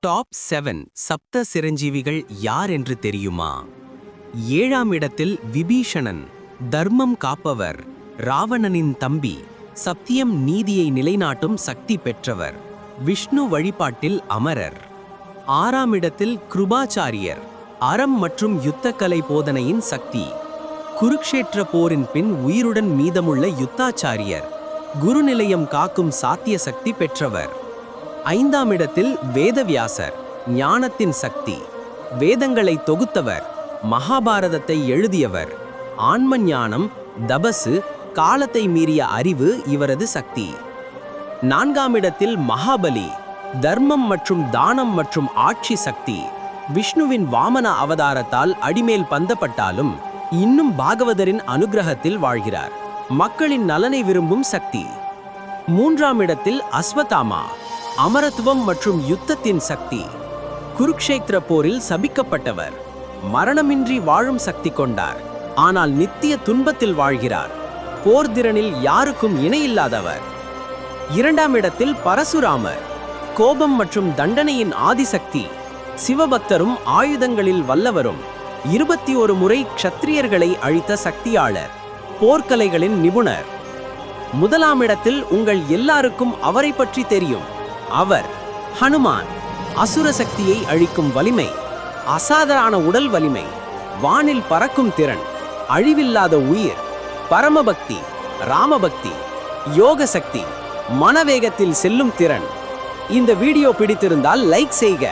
Top seven சப்த சிரஞ்சீவிகள் யார் என்று தெரியுமா? ஏழாம் இடத்தில் விபீஷணன் தர்மம் காப்பவர் ராவணனின் தம்பி சத்தியம் நீதியை நிலைநாட்டும் சக்தி பெற்றவர் விஷ்ணு வழிபாட்டில் அமரர். ஆறாம் இடத்தில் கிருபாச்சாரியர் அறம் மற்றும் யுத்தக்கலை போதனையின் சக்தி. குருக்ஷேற்ற போரின் பின் உயிருடன் மீதமுள்ள யுத்தாச்சாரியர் குருநிலையம் காக்கும் சாத்திய சக்தி பெற்றவர். ஐந்தாம் இடத்தில் வேதவியாசர் ஞானத்தின் சக்தி. வேதங்களை தொகுத்தவர் மகாபாரதத்தை எழுதியவர். ஆன்ம ஞானம் தபசு காலத்தை மீறிய அறிவு இவரது சக்தி. நான்காம் இடத்தில் மகாபலி தர்மம் மற்றும் தானம் மற்றும் ஆட்சி சக்தி. விஷ்ணுவின் வாமன அவதாரத்தால் அடிமேல் பந்தப்பட்டாலும் இன்னும் பாகவதரின் அனுக்கிரகத்தில் வாழ்கிறார். மக்களின் நலனை விரும்பும் சக்தி. மூன்றாம் இடத்தில் அஸ்வதாமா அமரத்துவம் மற்றும் யுத்தத்தின் சக்தி. குருக்ஷேத்திர போரில் சபிக்கப்பட்டவர். மரணமின்றி வாழும் சக்தி கொண்டார். ஆனால் நித்திய துன்பத்தில் வாழ்கிறார். போர் திறனில் யாருக்கும் இணையில்லாதவர் இரண்டாம் இடத்தில் பரசுராமர். கோபம் மற்றும் தண்டனையின் ஆதிசக்தி. சிவபக்தரும் ஆயுதங்களில் வல்லவரும். இருபத்தி ஒரு முறை க்ஷத்திரியர்களை அழித்த சக்தியாளர். போர்க்கலைகளின் நிபுணர். முதலாம் இடத்தில் உங்கள் எல்லாருக்கும் அவரை பற்றி தெரியும். அவர் ஹனுமான் அசுர சக்தியை அழிக்கும் வலிமை அசாதாரண உடல் வலிமை வானில் பறக்கும் திறன் அழிவில்லாத உயிர் பரமபக்தி ராமபக்தி யோக சக்தி மனவேகத்தில் செல்லும் திறன். இந்த வீடியோ பிடித்திருந்தால் லைக் செய்க.